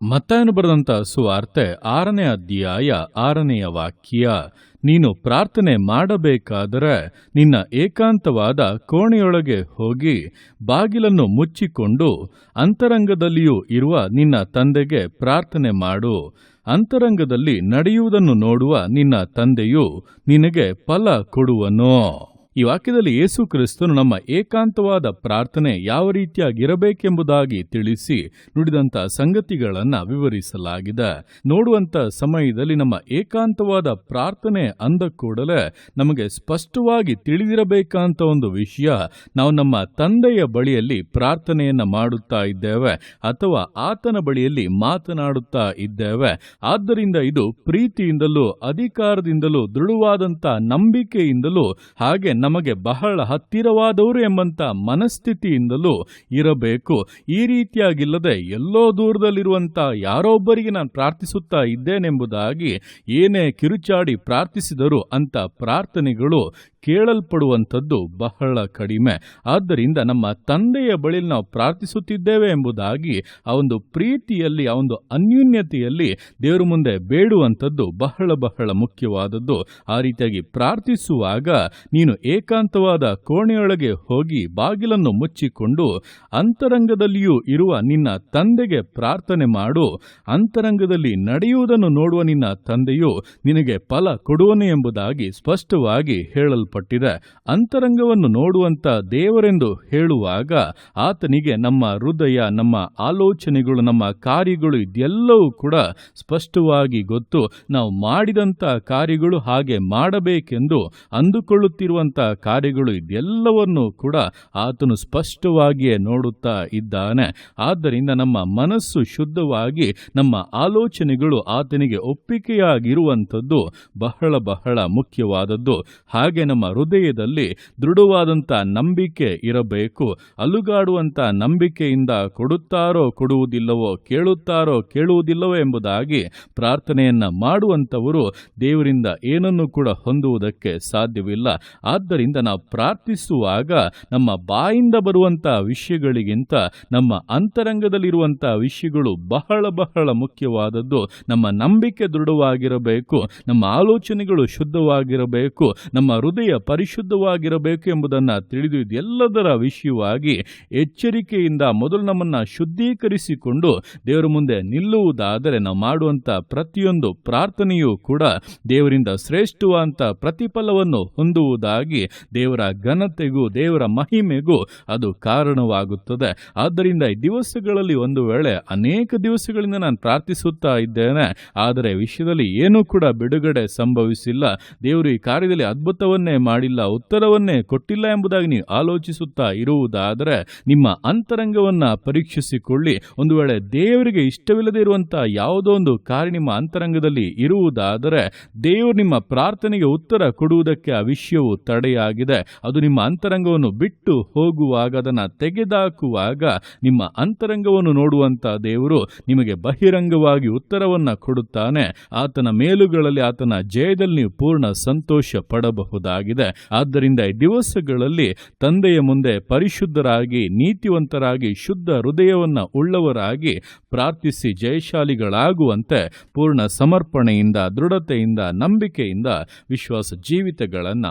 ಮತ್ತಾಯನು ಬರೆದಂತ ಸುವಾರ್ತೆ ಆರನೇ ಅಧ್ಯಾಯ ಆರನೆಯ ವಾಕ್ಯ, ನೀನು ಪ್ರಾರ್ಥನೆ ಮಾಡಬೇಕಾದರೆ ನಿನ್ನ ಏಕಾಂತವಾದ ಕೋಣೆಯೊಳಗೆ ಹೋಗಿ ಬಾಗಿಲನ್ನು ಮುಚ್ಚಿಕೊಂಡು ಅಂತರಂಗದಲ್ಲಿಯೂ ಇರುವ ನಿನ್ನ ತಂದೆಗೆ ಪ್ರಾರ್ಥನೆ ಮಾಡು. ಅಂತರಂಗದಲ್ಲಿ ನಡೆಯುವುದನ್ನು ನೋಡುವ ನಿನ್ನ ತಂದೆಯು ನಿನಗೆ ಫಲ ಕೊಡುವನು. ಈ ವಾಕ್ಯದಲ್ಲಿ ಯೇಸು ಕ್ರಿಸ್ತನು ನಮ್ಮ ಏಕಾಂತವಾದ ಪ್ರಾರ್ಥನೆ ಯಾವ ರೀತಿಯಾಗಿರಬೇಕೆಂಬುದಾಗಿ ತಿಳಿಸಿ ನುಡಿದಂಥ ಸಂಗತಿಗಳನ್ನು ವಿವರಿಸಲಾಗಿದೆ. ನೋಡುವಂತ ಸಮಯದಲ್ಲಿ ನಮ್ಮ ಏಕಾಂತವಾದ ಪ್ರಾರ್ಥನೆ ಅಂದ ಕೂಡಲೇ ನಮಗೆ ಸ್ಪಷ್ಟವಾಗಿ ತಿಳಿದಿರಬೇಕಂತ ಒಂದು ವಿಷಯ ನಾವು ನಮ್ಮ ತಂದೆಯ ಬಳಿಯಲ್ಲಿ ಪ್ರಾರ್ಥನೆಯನ್ನು ಮಾಡುತ್ತಾ ಇದ್ದೇವೆ ಅಥವಾ ಆತನ ಬಳಿಯಲ್ಲಿ ಮಾತನಾಡುತ್ತಾ ಇದ್ದೇವೆ. ಆದ್ದರಿಂದ ಇದು ಪ್ರೀತಿಯಿಂದಲೂ ಅಧಿಕಾರದಿಂದಲೂ ದೃಢವಾದಂಥ ನಂಬಿಕೆಯಿಂದಲೂ ಹಾಗೆ ನಮಗೆ ಬಹಳ ಹತ್ತಿರವಾದವರು ಎಂಬಂತ ಮನಸ್ಥಿತಿಯಿಂದಲೂ ಇರಬೇಕು. ಈ ರೀತಿಯಾಗಿಲ್ಲದೆ ಎಲ್ಲೋ ದೂರದಲ್ಲಿರುವಂತ ಯಾರೋ ಒಬ್ಬರಿಗೆ ನಾನು ಪ್ರಾರ್ಥಿಸುತ್ತಾ ಇದ್ದೇನೆಂಬುದಾಗಿ ಏನೇ ಕಿರುಚಾಡಿ ಪ್ರಾರ್ಥಿಸಿದರು ಅಂತ ಪ್ರಾರ್ಥನೆಗಳು ಕೇಳಲ್ಪಡುವಂಥದ್ದು ಬಹಳ ಕಡಿಮೆ. ಆದ್ದರಿಂದ ನಮ್ಮ ತಂದೆಯ ಬಳಿ ನಾವು ಪ್ರಾರ್ಥಿಸುತ್ತಿದ್ದೇವೆ ಎಂಬುದಾಗಿ ಆ ಒಂದು ಪ್ರೀತಿಯಲ್ಲಿ, ಆ ಒಂದು ಅನ್ಯೂನ್ಯತೆಯಲ್ಲಿ ದೇವರ ಮುಂದೆ ಬೇಡುವಂಥದ್ದು ಬಹಳ ಬಹಳ ಮುಖ್ಯವಾದದ್ದು. ಆ ರೀತಿಯಾಗಿ ಪ್ರಾರ್ಥಿಸುವಾಗ ನೀನು ಏಕಾಂತವಾದ ಕೋಣೆಯೊಳಗೆ ಹೋಗಿ ಬಾಗಿಲನ್ನು ಮುಚ್ಚಿಕೊಂಡು ಅಂತರಂಗದಲ್ಲಿಯೂ ಇರುವ ನಿನ್ನ ತಂದೆಗೆ ಪ್ರಾರ್ಥನೆ ಮಾಡು. ಅಂತರಂಗದಲ್ಲಿ ನಡೆಯುವುದನ್ನು ನೋಡುವ ನಿನ್ನ ತಂದೆಯು ನಿನಗೆ ಫಲ ಕೊಡುವನು ಎಂಬುದಾಗಿ ಸ್ಪಷ್ಟವಾಗಿ ಹೇಳಲ್ಪಟ್ಟಿದೆ. ಅಂತರಂಗವನ್ನು ನೋಡುವಂತ ದೇವರೆಂದು ಹೇಳುವಾಗ ಆತನಿಗೆ ನಮ್ಮ ಹೃದಯ, ನಮ್ಮ ಆಲೋಚನೆಗಳು, ನಮ್ಮ ಕಾರ್ಯಗಳು ಇದೆಲ್ಲವೂ ಕೂಡ ಸ್ಪಷ್ಟವಾಗಿ ಗೊತ್ತು. ನಾವು ಮಾಡಿದಂಥ ಕಾರ್ಯಗಳು ಹಾಗೆ ಮಾಡಬೇಕೆಂದು ಅಂದುಕೊಳ್ಳುತ್ತಿರುವಂಥ ಕಾರ್ಯಗಳು ಇದೆಲ್ಲವನ್ನು ಕೂಡ ಆತನು ಸ್ಪಷ್ಟವಾಗಿಯೇ ನೋಡುತ್ತಾ ಇದ್ದಾನೆ. ಆದ್ದರಿಂದ ನಮ್ಮ ಮನಸ್ಸು ಶುದ್ಧವಾಗಿ, ನಮ್ಮ ಆಲೋಚನೆಗಳು ಆತನಿಗೆ ಒಪ್ಪಿಗೆಯಾಗಿರುವಂಥದ್ದು ಬಹಳ ಬಹಳ ಮುಖ್ಯವಾದದ್ದು. ಹಾಗೆ ನಮ್ಮ ಹೃದಯದಲ್ಲಿ ದೃಢವಾದಂಥ ನಂಬಿಕೆ ಇರಬೇಕು. ಅಲುಗಾಡುವಂಥ ನಂಬಿಕೆಯಿಂದ ಕೊಡುತ್ತಾರೋ ಕೊಡುವುದಿಲ್ಲವೋ, ಕೇಳುತ್ತಾರೋ ಕೇಳುವುದಿಲ್ಲವೋ ಎಂಬುದಾಗಿ ಪ್ರಾರ್ಥನೆಯನ್ನ ಮಾಡುವಂಥವರು ದೇವರಿಂದ ಏನನ್ನು ಕೂಡ ಹೊಂದುವುದಕ್ಕೆ ಸಾಧ್ಯವಿಲ್ಲ. ಆದ್ದರಿಂದ ನಾವು ಪ್ರಾರ್ಥಿಸುವಾಗ ನಮ್ಮ ಬಾಯಿಂದ ಬರುವಂಥ ವಿಷಯಗಳಿಗಿಂತ ನಮ್ಮ ಅಂತರಂಗದಲ್ಲಿರುವಂಥ ವಿಷಯಗಳು ಬಹಳ ಬಹಳ ಮುಖ್ಯವಾದದ್ದು. ನಮ್ಮ ನಂಬಿಕೆ ದೃಢವಾಗಿರಬೇಕು, ನಮ್ಮ ಆಲೋಚನೆಗಳು ಶುದ್ಧವಾಗಿರಬೇಕು, ನಮ್ಮ ಹೃದಯ ಪರಿಶುದ್ಧವಾಗಿರಬೇಕು ಎಂಬುದನ್ನು ತಿಳಿದು ಎಲ್ಲದರ ವಿಷಯವಾಗಿ ಎಚ್ಚರಿಕೆಯಿಂದ ಮೊದಲು ನಮ್ಮನ್ನು ಶುದ್ಧೀಕರಿಸಿಕೊಂಡು ದೇವರ ಮುಂದೆ ನಿಲ್ಲುವುದಾದರೆ ನಾವು ಮಾಡುವಂಥ ಪ್ರತಿಯೊಂದು ಪ್ರಾರ್ಥನೆಯೂ ಕೂಡ ದೇವರಿಂದ ಶ್ರೇಷ್ಠವಾದಂಥ ಪ್ರತಿಫಲವನ್ನು ಹೊಂದುವುದಾಗಿ ದೇವರ ಘನತೆಗೂ ದೇವರ ಮಹಿಮೆಗೂ ಅದು ಕಾರಣವಾಗುತ್ತದೆ. ಆದ್ದರಿಂದ ಈ ದಿವಸಗಳಲ್ಲಿ ಒಂದು ವೇಳೆ ಅನೇಕ ದಿವಸಗಳಿಂದ ನಾನು ಪ್ರಾರ್ಥಿಸುತ್ತಾ ಇದ್ದೇನೆ, ಆದರೆ ವಿಷಯದಲ್ಲಿ ಏನೂ ಕೂಡ ಬಿಡುಗಡೆ ಸಂಭವಿಸಿಲ್ಲ. ದೇವರು ಈ ಕಾರ್ಯದಲ್ಲಿ ಅದ್ಭುತವನ್ನೇ ಮಾಡಿಲ್ಲ, ಉತ್ತರವನ್ನೇ ಕೊಟ್ಟಿಲ್ಲ ಎಂಬುದಾಗಿ ನೀವು ಆಲೋಚಿಸುತ್ತಾ ಇರುವುದಾದರೆ ನಿಮ್ಮ ಅಂತರಂಗವನ್ನು ಪರೀಕ್ಷಿಸಿಕೊಳ್ಳಿ. ಒಂದು ವೇಳೆ ದೇವರಿಗೆ ಇಷ್ಟವಿಲ್ಲದೆ ಇರುವಂತಹ ಯಾವುದೋ ಒಂದು ಕಾರ್ಯ ನಿಮ್ಮ ಅಂತರಂಗದಲ್ಲಿ ಇರುವುದಾದರೆ ದೇವರು ನಿಮ್ಮ ಪ್ರಾರ್ಥನೆಗೆ ಉತ್ತರ ಕೊಡುವುದಕ್ಕೆ ಆ ವಿಷಯವು ತಡೆಯಾಗಿದೆ ಅದು ನಿಮ್ಮ ಅಂತರಂಗವನ್ನು ಬಿಟ್ಟು ಹೋಗುವಾಗ, ಅದನ್ನು ತೆಗೆದಾಕುವಾಗ ನಿಮ್ಮ ಅಂತರಂಗವನ್ನು ನೋಡುವಂತ ದೇವರು ನಿಮಗೆ ಬಹಿರಂಗವಾಗಿ ಉತ್ತರವನ್ನು ಕೊಡುತ್ತಾನೆ. ಆತನ ಮೇಲುಗಳಲ್ಲಿ, ಆತನ ಜಯದಲ್ಲಿ ನೀವು ಪೂರ್ಣ ಸಂತೋಷ ಪಡಬಹುದಾಗಿದೆ. ಆದ್ದರಿಂದ ಈ ದಿವಸಗಳಲ್ಲಿ ತಂದೆಯ ಮುಂದೆ ಪರಿಶುದ್ಧರಾಗಿ, ನೀತಿವಂತರಾಗಿ, ಶುದ್ಧ ಹೃದಯವನ್ನ ಉಳ್ಳವರಾಗಿ ಪ್ರಾರ್ಥಿಸಿ ಜಯಶಾಲಿಗಳಾಗುವಂತೆ ಪೂರ್ಣ ಸಮರ್ಪಣೆಯಿಂದ, ದೃಢತೆಯಿಂದ, ನಂಬಿಕೆಯಿಂದ ವಿಶ್ವಾಸ ಜೀವಿತಗಳನ್ನು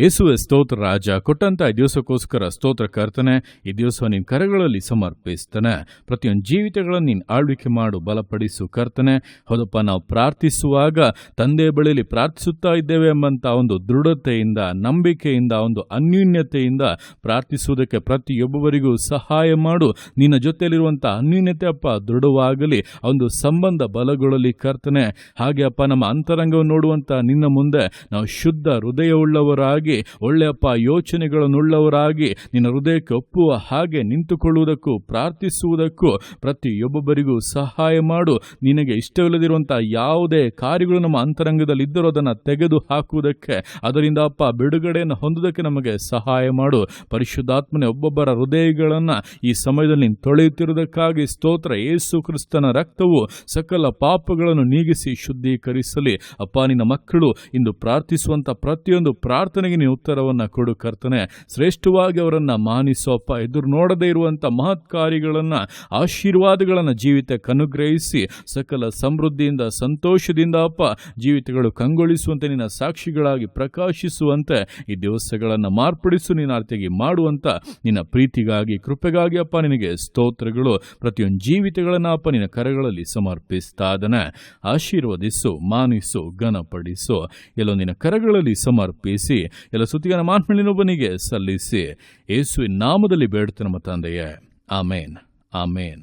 ಯೇಸುವೆ ಸ್ತೋತ್ರ ರಾಜ, ಕೊಟ್ಟಂತ ಈ ದಿವಸಕ್ಕೋಸ್ಕರ ಸ್ತೋತ್ರ ಕರ್ತನೆ, ಈ ದಿವಸ ನಿನ್ನ ಕರೆಗಳಲ್ಲಿ ಸಮರ್ಪಿಸ್ತಾನೆ. ಪ್ರತಿಯೊಂದು ಜೀವಿತಗಳನ್ನು ನೀನು ಆಳ್ವಿಕೆ ಮಾಡು, ಬಲಪಡಿಸು ಕರ್ತನೆ. ಹೌದಪ್ಪ, ನಾವು ಪ್ರಾರ್ಥಿಸುವಾಗ ತಂದೆ ಬಳಿಯಲ್ಲಿ ಪ್ರಾರ್ಥಿಸುತ್ತಾ ಇದ್ದೇವೆ ಎಂಬಂತ ಒಂದು ದೃಢತೆಯಿಂದ, ನಂಬಿಕೆಯಿಂದ, ಒಂದು ಅನ್ಯೂನ್ಯತೆಯಿಂದ ಪ್ರಾರ್ಥಿಸುವುದಕ್ಕೆ ಪ್ರತಿಯೊಬ್ಬರಿಗೂ ಸಹಾಯ ಮಾಡು. ನಿನ್ನ ಜೊತೆಯಲ್ಲಿರುವಂಥ ಅನ್ಯೂನ್ಯತೆ ಅಪ್ಪ ದೃಢವಾಗಲಿ, ಒಂದು ಸಂಬಂಧ ಬಲಗೊಳ್ಳಲಿ ಕರ್ತನೆ. ಹಾಗೆ ಅಪ್ಪ, ನಮ್ಮ ಅಂತರಂಗವನ್ನು ನೋಡುವಂತ ನಿನ್ನ ಮುಂದೆ ನಾವು ಶುದ್ಧ ಹೃದಯವುಳ್ಳವರಾಗಿ ಒಳ್ಳೆಯಪ್ಪ ಯೋಚನೆಗಳನ್ನುಳ್ಳವರಾಗಿ ನಿನ್ನ ಹೃದಯಕ್ಕೆ ಒಪ್ಪುವ ಹಾಗೆ ನಿಂತುಕೊಳ್ಳುವುದಕ್ಕೂ ಪ್ರಾರ್ಥಿಸುವುದಕ್ಕೂ ಪ್ರತಿಯೊಬ್ಬೊಬ್ಬರಿಗೂ ಸಹಾಯ ಮಾಡು. ನಿನಗೆ ಇಷ್ಟವಿಲ್ಲದಿರುವಂಥ ಯಾವುದೇ ಕಾರ್ಯಗಳು ನಮ್ಮ ಅಂತರಂಗದಲ್ಲಿ ಇದ್ದರೂ ಅದನ್ನು ತೆಗೆದು ಹಾಕುವುದಕ್ಕೆ. ಅದರಿಂದ ಅಪ್ಪ ಬಿಡುಗಡೆಯನ್ನು ಹೊಂದುವುದಕ್ಕೆ ನಮಗೆ ಸಹಾಯ ಮಾಡು. ಪರಿಶುದ್ಧಾತ್ಮನೆ ಒಬ್ಬೊಬ್ಬರ ಹೃದಯಗಳನ್ನು ಈ ಸಮಯದಲ್ಲಿ ತೊಳೆಯುತ್ತಿರುವುದಕ್ಕಾಗಿ ಸ್ತೋತ್ರ. ಯೇಸು ಕ್ರಿಸ್ತನ ರಕ್ತವು ಸಕಲ ಪಾಪಗಳನ್ನು ನೀಗಿಸಿ ಶುದ್ಧೀಕರಿಸಲಿ. ಅಪ್ಪ ನಿನ್ನ ಮಕ್ಕಳು ಇಂದು ಪ್ರಾರ್ಥಿಸುವಂಥ ಪ್ರತಿಯೊಂದು ಪ್ರಾರ್ಥನೆಗೆ ನೀನು ಉತ್ತರವನ್ನು ಕೊಡು ಕರ್ತನೆ. ಶ್ರೇಷ್ಠವಾಗಿ ಅವರನ್ನು ಮಾನಿಸೋಪ್ಪ. ಎದುರು ನೋಡದೇ ಇರುವಂಥ ಮಹತ್ ಕಾರ್ಯಗಳನ್ನು ಆಶೀರ್ವಾದಗಳನ್ನು ಜೀವಿತಕ್ಕೆ ಅನುಗ್ರಹಿಸಿ, ಸಕಲ ಸಮೃದ್ಧಿಯಿಂದ, ಸಂತೋಷದಿಂದ ಅಪ್ಪ, ಜೀವಿತಗಳು ಕಂಗೊಳಿಸುವಂತೆ, ನಿನ್ನ ಸಾಕ್ಷಿಗಳಾಗಿ ಪ್ರಕಾಶಿಸುವಂತೆ, ಈ ದಿವಸಗಳನ್ನು ಮಾರ್ಪಡಿಸು, ನಿನ್ನ ಅರ್ಥಿಗೆ ಮಾಡುವಂಥ ನಿನ್ನ ಪ್ರೀತಿಗಾಗಿ, ಕೃಪೆಗಾಗಿ ಅಪ್ಪ ನಿನಗೆ ಸ್ತೋತ್ರಗಳು. ಪ್ರತಿಯೊಂದು ಜೀವಿತಗಳನ್ನು ಅಪ್ಪ ನಿನ್ನ ಕರಗಳಲ್ಲಿ ಸಮರ್ಪಿಸ್ತಾ ಇದ್ದಾನೆ. ಆಶೀರ್ವದಿಸು, ಮಾನಿಸು, ಘನಪಡಿಸು. ಎಲ್ಲೋ ನಿನ್ನ ಕರಗಳಲ್ಲಿ ಸಮರ್ಪಿಸಿ ಎಲ್ಲ ಸುತ್ತಿಗಾನ ಮಾನ್ಮಳಿನೊಬ್ಬನಿಗೆ ಸಲ್ಲಿಸಿ. ಯೇಸುವಿನ ನಾಮದಲ್ಲಿ ಬೇಡುತ್ತೆ ನಮ್ಮ ತಂದೆಯೇ. ಆಮೇನ್. ಆಮೇನ್.